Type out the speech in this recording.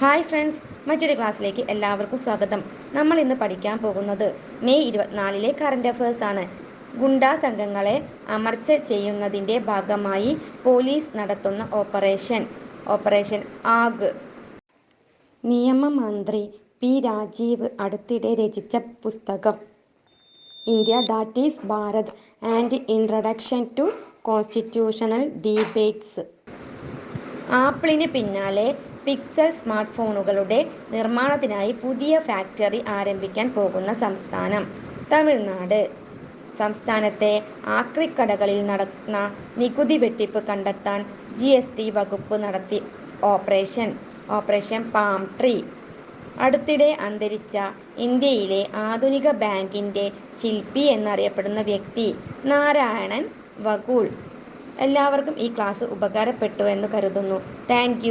Hi friends മറ്റൊരു ക്ലാസ്സിലേക്ക് എല്ലാവർക്കും സ്വാഗതം. നമ്മൾ ഇന്ന് പഠിക്കാൻ പോകുന്നത് മെയ് ഇരുപത്തിനാലിലെ കറണ്ട് അഫയേഴ്സ് ആണ്. ഗുണ്ടാ സംഘങ്ങളെ അമർച്ച ചെയ്യുന്നതിന്റെ ഭാഗമായി പോലീസ് നടത്തുന്ന ഓപ്പറേഷൻ ഓപ്പറേഷൻ ആഗ്. നിയമമന്ത്രി പി രാജീവ് അടുത്തിടെ രചിച്ച പുസ്തകം India that is Bharat and introduction to constitutional debates. ആപ്പിളിന് പിന്നാലെ പിക്സൽ സ്മാർട്ട് ഫോണുകളുടെ നിർമ്മാണത്തിനായി പുതിയ ഫാക്ടറി ആരംഭിക്കാൻ പോകുന്ന സംസ്ഥാനം തമിഴ്നാട്. സംസ്ഥാനത്തെ ആക്രിക്കടകളിൽ നടന്ന നികുതി വെട്ടിപ്പ് കണ്ടെത്താൻ ജി എസ് ടി വകുപ്പ് നടത്തി ഓപ്പറേഷൻ ഓപ്പറേഷൻ പാം ട്രീ അടുത്തിടെ അന്തരിച്ച ഇന്ത്യയിലെ ആധുനിക ബാങ്കിന്റെ ശില്പി എന്നറിയപ്പെടുന്ന വ്യക്തി നാരായണൻ വകൂൾ. എല്ലാവർക്കും ഈ ക്ലാസ് ഉപകാരപ്പെട്ടു എന്ന് കരുതുന്നു. താങ്ക്